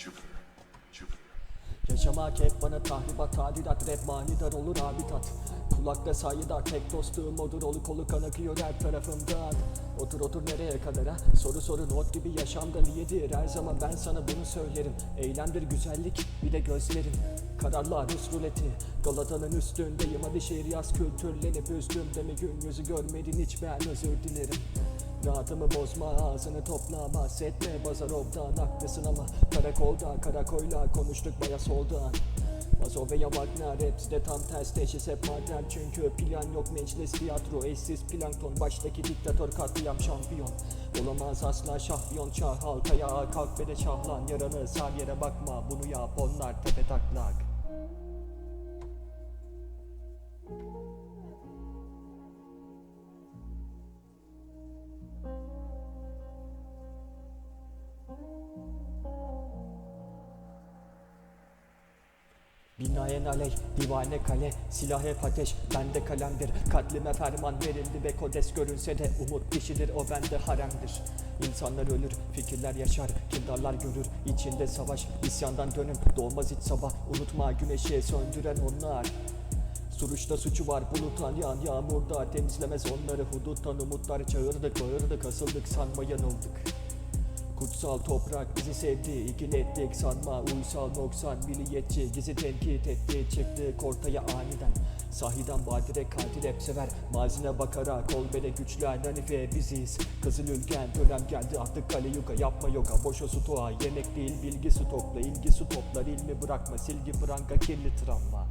Jupiter. Yaşamak hep bana tahribat tadilat rap manidar olur habitat. Kulakta sayıda tek dostum odur olu kolu kan akıyor her tarafımdan Otur otur nereye kadar ha? Soru soru not gibi yaşamda niyedir? Her zaman ben sana bunu söylerim. Eylemdir güzellik bir de gözlerim. Kararlar Rus ruleti. Galata'nın üstündeyim hadi şehir yaz kültürlenip üstümde mi? Gün yüzü görmedin hiç ben özür dilerim Rahatımı bozma ağzını topla bahsetme Bazarov'dan haklısın ama Karakolda karakoyla konuştuk baya soldan. Mazovya Wagner hepsi de tam ters teşhis hep madem. Çünkü plan yok meclis tiyatro eşsiz plankton. Baştaki diktatör katliam şampiyon. Olamaz asla şampiyon. Çağ halk ayağa kalk ve de şahlan. Yaranı sar yere bakma. Bunu yap onlar tepe taklak Binaen aleyh, divane kale, silah hep ateş, bende kalemdir. Katlime ferman verildi ve kodes görünse de umut dişidir o bende haremdir. İnsanlar ölür, fikirler yaşar, kindarlar görür. İçinde savaş, isyandan dönün, doğmaz iç sabah Unutma güneşi söndüren onlar. Suruçta suçu var bulutan yan yağmurda Temizlemez onları. Huduttan umutlar Çağırdık bağırdık asıldık sanma yanıldık Kutsal toprak bizi sevdi, ikilettik sanma Uysal noksan milliyetçi, gizi tenkit etti Çıktık ortaya aniden. Sahiden badire katil hep sever Mazine bakarak ol bele güçlen Hanife biziz. Kızıl ülken dönem geldi artık kale yuka Yapma yoga boşa stoğa Yemek değil bilgi stokla ilgi su toplar ilmi bırakma Silgi branka kirli travma